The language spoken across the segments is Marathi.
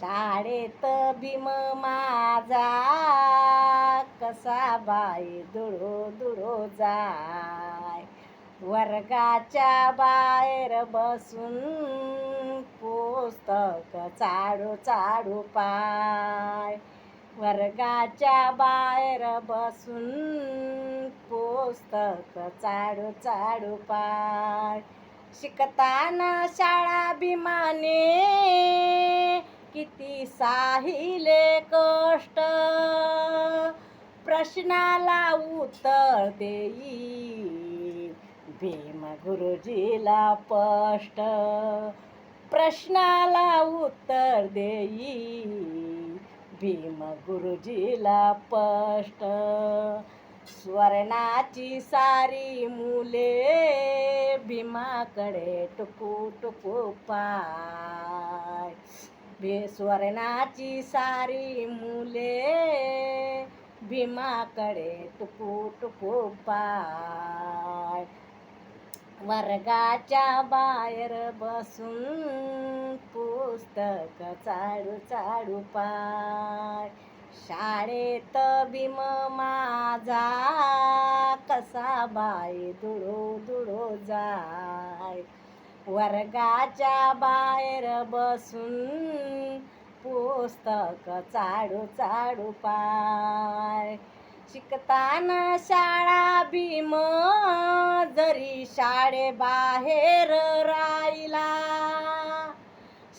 शाळेत भीम माझा कसा बाई दुडो दुडो जाय. वर्गाच्या बाहेर बसून पुस्तक चाडू चाडू पाय. वर्गाच्या बाहेर बसून पुस्तक चाडू चाडू पाय. शिकताना शाळा भीमाने किती साहिले कष्ट. प्रश्नाला उत्तर देई. भीम गुरुजीला स्पष्ट. प्रश्नाला उत्तर देई. भीम गुरुजीला स्पष्ट. स्वर्णाची सारी मुले भीमाकडे टुकू टुकू पाय. स्वर्णाची सारी मुले भीमाकडे टुकू टुकू पाय. वर्गाच्या बाहेर बसून पुस्तक चाडू चाडू पाय. शाळेत भीम माझा कसा बाई दुडो दुडो जाय. वर्गाच्या बाहेर बसून पुस्तक चाडू चाडू पाय. शिकताना शाळा भीम जरी शाळेबाहेर राहिला.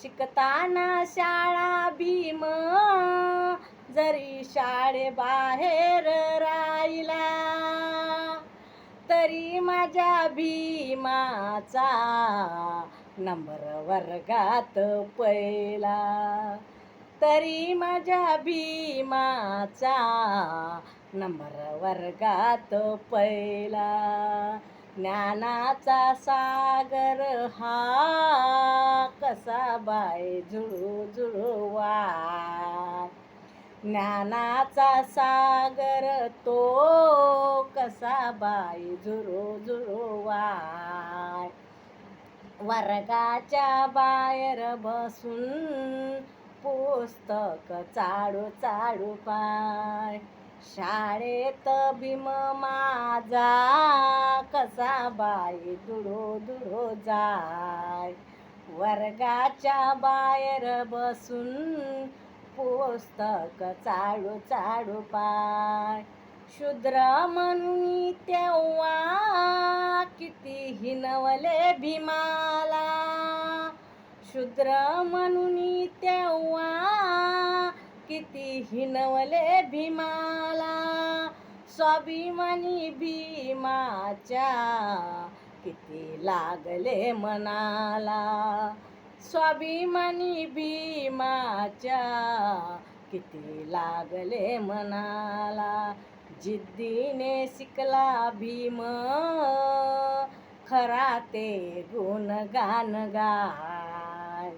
शिकताना शाळा भीम जरी शाळेबाहेर राहिला. तरी माझ्या भीमाचा नंबर वर्गात पहिला. तरी माझ्या भीमाचा नंबर वर्गात पहिला. ज्ञानाचा सागर हा कसा बाय झुळू झुळू ज्ञानाचा सागर तो कसा बाई झुरो झुरो वाय. वर्गाच्या बाहेर बसून पुस्तक चाडू चाडू पाय. शाळेत भीम माझा कसा बाई दुडो दुडो जाय. वर्गाच्या बाहेर बसून पुस्तक चाळू चाडू पाय. शूद्र म्हणून तेव्हा किती हिनवले भीमाला. शूद्र म्हणून तेव्हा किती हिनवले भीमाला. स्वाभिमानी भीमाच्या किती लागले मनाला. स्वाभिमानी भीमाच्या किती लागले मनाला. जिद्दीने शिकला भीम खरा ते गुणगान गाय.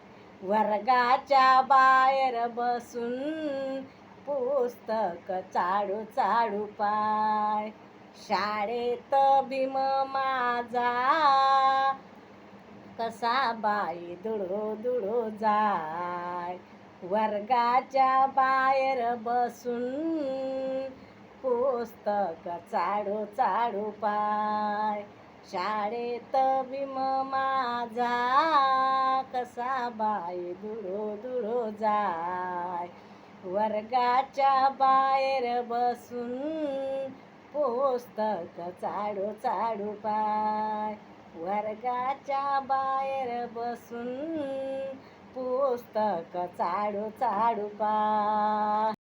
वर्गाच्या बाहेर बसून पुस्तक चाडू चाडू पाय. शाळेत भीम माझा कसा बाई दुडो दुडो जाय. वर्गाच्या बाहेर बसून पुस्तक चाडू चाडू पाय. शाळेत भीम माझा कसा बाई दुडो दुडो जाय. वर्गाच्या बाहेर बसून पुस्तक चाडू चाडू पाय. वर्गाच्या बाहेर बसून पुस्तक चाडू चाडू पा.